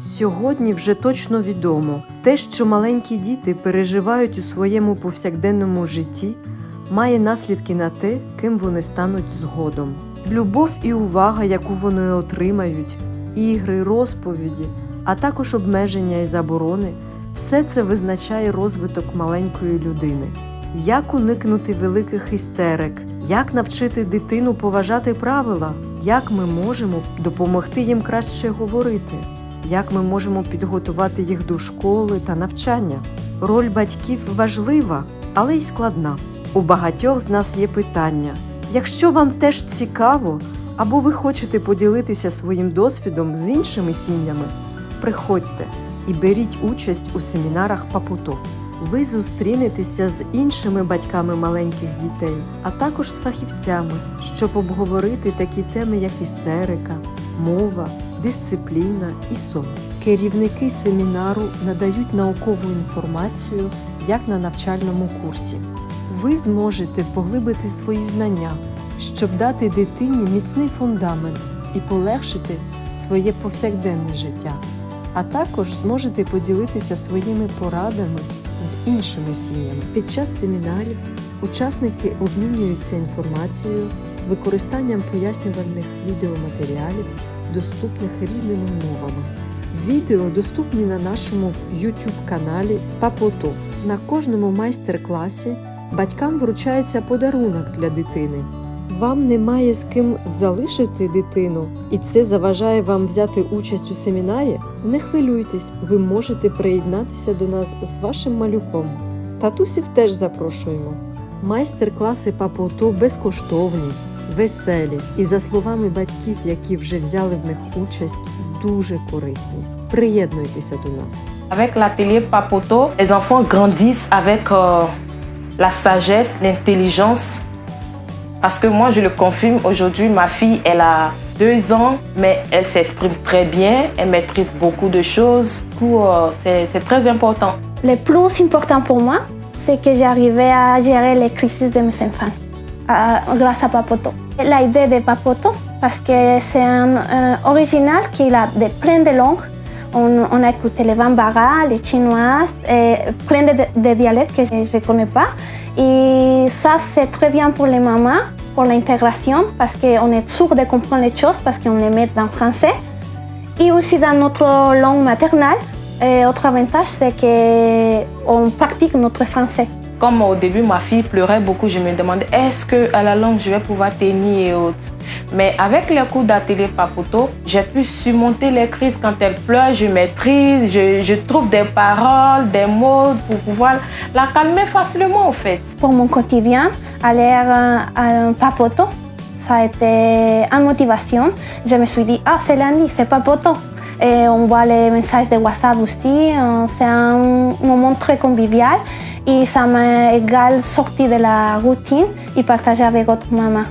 Сьогодні вже точно відомо, те, що маленькі діти переживають у своєму повсякденному житті, має наслідки на те, ким вони стануть згодом. Любов і увага, яку вони отримають, ігри, розповіді, а також обмеження і заборони все це визначає розвиток маленької людини. Як уникнути великих істерик, як навчити дитину поважати правила, як ми можемо допомогти їм краще говорити, як ми можемо підготувати їх до школи та навчання. Роль батьків важлива, але й складна. У багатьох з нас є питання. Якщо вам теж цікаво, або ви хочете поділитися своїм досвідом з іншими сім'ями, приходьте і беріть участь у семінарах Папуто. Ви зустрінетеся з іншими батьками маленьких дітей, а також з фахівцями, щоб обговорити такі теми, як істерика, мова, дисципліна і сон. Керівники семінару надають наукову інформацію, як на навчальному курсі. Ви зможете поглибити свої знання, щоб дати дитині міцний фундамент і полегшити своє повсякденне життя, а також зможете поділитися своїми порадами з іншими сім'ями. Під час семінарів учасники обмінюються інформацією з використанням пояснювальних відеоматеріалів, доступних різними мовами. Відео доступні на нашому YouTube каналі Папото. На кожному майстер-класі батькам вручається подарунок для дитини. Вам немає з ким залишити дитину, і це заважає вам взяти участь у семінарі? Не хвилюйтесь, ви можете приєднатися до нас з вашим малюком. Татусів теж запрошуємо. Майстер-класи Папото безкоштовні, веселі і, за словами батьків, які вже взяли в них участь, дуже корисні. Приєднуйтеся до нас. Avec l'atelier Papoto, les enfants grandissent avec euh, la sagesse, l'intelligence. Parce que moi, je le confirme, aujourd'hui, ma fille, elle a deux ans, mais elle s'exprime très bien, elle maîtrise beaucoup de choses. Euh, c'est très important. Le plus important pour moi, c'est que j'arrivais à gérer les crises de mes enfants grâce à Papoto. L'idée de Papoto, parce que c'est un original qui a de, plein de langues. On, a écouté les Bambara, les chinoises, plein de, dialectes que je ne connais pas. Et ça, c'est très bien pour les mamans, pour l'intégration, parce qu'on est sûr de comprendre les choses, parce qu'on les met en français. Et aussi dans notre langue maternelle. Et autre avantage, c'est qu'on pratique notre français. Comme au début, ma fille pleurait beaucoup, je me demandais est-ce qu'à la langue, je vais pouvoir tenir et autres? Mais avec les cours d'atelier Papoto, j'ai pu surmonter les crises quand elle pleure, je maîtrise, je, trouve des paroles, des mots pour pouvoir la calmer facilement en fait. Pour mon quotidien, aller euh, à un papoto, ça a été une motivation. Je me suis dit, ah, c'est lundi, c'est papoto. Et on voit les messages de WhatsApp aussi. euh, C'est un moment très convivial et ça m'a égal sorti de la routine et partager avec votre maman.